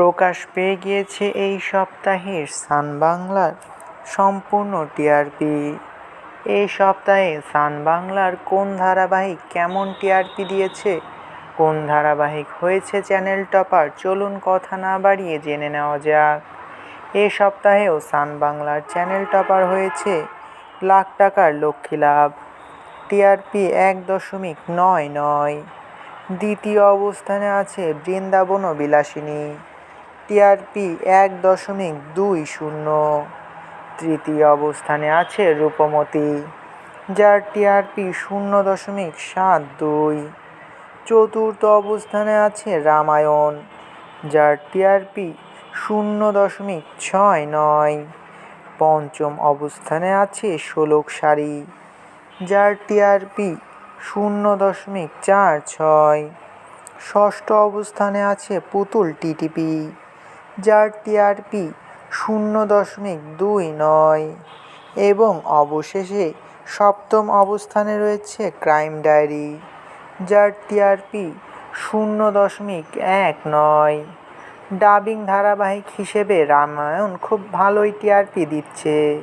প্রকাশ পেয়ে গিয়েছে এই সপ্তাহের সান বাংলার সম্পূর্ণ টিআরপি এই সপ্তাহে সান বাংলার কোন ধারাবাহিক কেমন টিআরপি দিয়েছে, কোন ধারাবাহিক হয়েছে চ্যানেল টপার চলুন কথা না বাড়িয়ে জেনে নেওয়া যাক। এ সপ্তাহেও সান বাংলার চ্যানেল টপার হয়েছে লাখ টাকার লক্ষ্মী লাভ। টিআরপি এক দশমিক নয় নয়। দ্বিতীয় অবস্থানে আছে বৃন্দাবন বিলাসিনী। টিআরপি এক দশমিক দুই শূন্য। তৃতীয় অবস্থানে আছে রূপমতি, যার টিআরপি শূন্য দশমিক সাত দুই। চতুর্থ অবস্থানে আছে রামায়ণ, যার টিআরপি শূন্য দশমিক ছয় নয়। পঞ্চম অবস্থানে আছে ষোলক শাড়ি যার টিআরপি শূন্য দশমিক চার ছয়। ষষ্ঠ অবস্থানে আছে পুতুল টিটিপি যার টিআরপি শূন্য দশমিক দুই নয় এবং অবশেষে সপ্তম অবস্থানে রয়েছে ক্রাইম ডায়েরি, যার টিআরপি শূন্য দশমিক এক নয়। ডাবিং ধারাবাহিক হিসেবে রামায়ণ খুব ভালোই টিআরপি দিচ্ছে।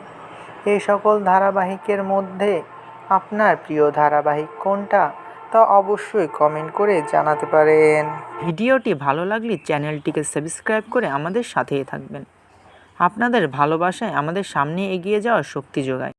এ সকল ধারাবাহিকের মধ্যে আপনার প্রিয় ধারাবাহিক কোনটা? তা অবশ্যই কমেন্ট করে জানাতে পারেন। ভিডিওটি ভালো লাগলে চ্যানেলটিকে সাবস্ক্রাইব করে আমাদের সাথেই থাকবেন। আপনাদের ভালোবাসায় আমাদের সামনে এগিয়ে যাওয়ার শক্তি যোগায়।